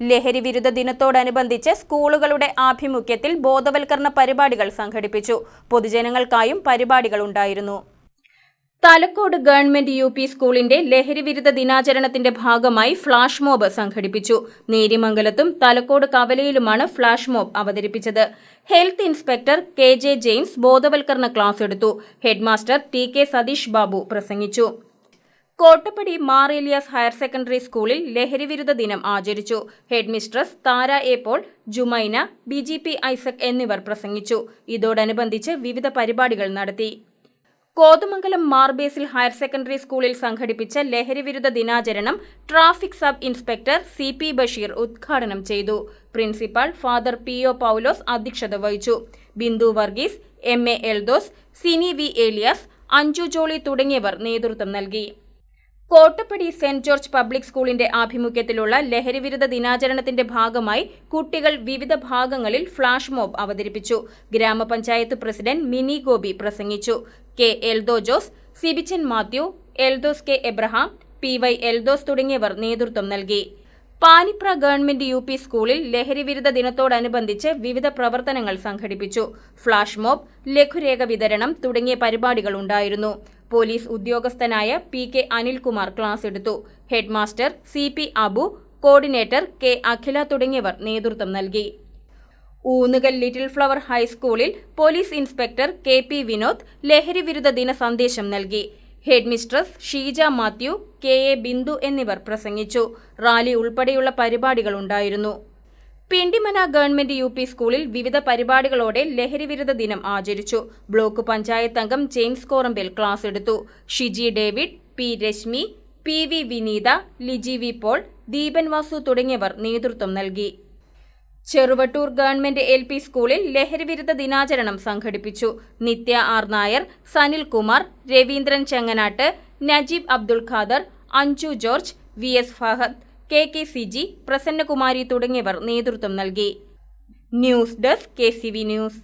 ലഹരി വിരുദ്ധ ദിനത്തോടനുബന്ധിച്ച് സ്കൂളുകളുടെ ആഭിമുഖ്യത്തിൽ ബോധവൽക്കരണ പരിപാടികൾ സംഘടിപ്പിച്ചു. പൊതുജനങ്ങൾക്കായും പരിപാടികൾ ഉണ്ടായിരുന്നു. തലക്കോട് ഗവൺമെന്റ് യു പി സ്കൂളിന്റെ ലഹരി വിരുദ്ധ ദിനാചരണത്തിന്റെ ഭാഗമായി ഫ്ളാഷ് മോബ് സംഘടിപ്പിച്ചു. നേരിമംഗലത്തും തലക്കോട് കവലയിലുമാണ് ഫ്ളാഷ് മോബ് അവതരിപ്പിച്ചത്. Health inspector K J James ബോധവൽക്കരണ ക്ലാസ് എടുത്തു. Headmaster T K Satheesh Babu പ്രസംഗിച്ചു. Kottappady Mar Elias higher secondary സ്കൂളിൽ ലഹരിവിരുദ്ധ ദിനം ആചരിച്ചു. Headmistress Thara A Paul Jumaina B G P Isaac എന്നിവർ പ്രസംഗിച്ചു. ഇതോടനുബന്ധിച്ച് വിവിധ പരിപാടികൾ നടത്തി. കോതമംഗലം മാർബേസിൽ ഹയർ സെക്കൻഡറി സ്കൂളിൽ സംഘടിപ്പിച്ച ലഹരിവിരുദ്ധ ദിനാചരണം traffic sub inspector C P Basheer ഉദ്ഘാടനം ചെയ്തു. Principal father P O Paulose അധ്യക്ഷത വഹിച്ചു. Bindu Varghese M A Eldhose Sini V Elias Anju Jolly തുടങ്ങിയവർ നേതൃത്വം നൽകി. കോട്ടപ്പടി സെന്റ് ജോർജ് പബ്ലിക് സ്കൂളിന്റെ ആഭിമുഖ്യത്തിലുള്ള ലഹരിവിരുദ്ധ ദിനാചരണത്തിന്റെ ഭാഗമായി കുട്ടികൾ വിവിധ ഭാഗങ്ങളിൽ ഫ്ളാഷ് മോബ് അവതരിപ്പിച്ചു. ഗ്രാമപഞ്ചായത്ത് പ്രസിഡന്റ് മിനി ഗോപി പ്രസംഗിച്ചു. K Eldho Jose Sibichan Mathew Eldhose K Abraham P Y Eldhose തുടങ്ങിയവർ നേതൃത്വം നൽകി. പാനിപ്ര ഗവൺമെന്റ് യു പി സ്കൂളിൽ ലഹരിവിരുദ്ധ ദിനത്തോടനുബന്ധിച്ച് വിവിധ പ്രവർത്തനങ്ങൾ സംഘടിപ്പിച്ചു. ഫ്ളാഷ് മോബ് ലഘുരേഖ വിതരണം തുടങ്ങിയ പരിപാടികൾ ഉണ്ടായിരുന്നു. പോലീസ് ഉദ്യോഗസ്ഥനായ പി കെ അനിൽകുമാർ ക്ലാസ് എടുത്തു. Headmaster C P Abu coordinator K Akhila തുടങ്ങിയവർ നേതൃത്വം നൽകി. ഊന്നുകൽ ലിറ്റിൽ ഫ്ലവർ ഹൈസ്കൂളിൽ police inspector K P Vinod ലഹരിവിരുദ്ധ ദിന സന്ദേശം നൽകി. Headmistress Sheeja Mathew K A Bindu എന്നിവർ പ്രസംഗിച്ചു. റാലി ഉൾപ്പെടെയുള്ള പരിപാടികൾ ഉണ്ടായിരുന്നു. പിണ്ടിമന ഗവൺമെന്റ് യു പി സ്കൂളിൽ വിവിധ പരിപാടികളോടെ ലഹരിവിരുദ്ധ ദിനം ആചരിച്ചു. ബ്ലോക്ക് പഞ്ചായത്ത് അംഗം ജെയിംസ് കോറമ്പേൽ ക്ലാസ് എടുത്തു. Shiji David P Reshmi P V Vineetha Liji V Paul Deepan Vasu തുടങ്ങിയവർ നേതൃത്വം നൽകി. ചെറുവട്ടൂർ ഗവൺമെന്റ് എൽ പി സ്കൂളിൽ ലഹരിവിരുദ്ധ ദിനാചരണം സംഘടിപ്പിച്ചു. Nithya R Nair Sanil Kumar Raveendran Chenganattu Najeeb Abdul Khader Anju George V S Fahad. K K C G Prasannakumari തുടങ്ങിയവർ നേതൃത്വം നൽകി. News desk K C V news.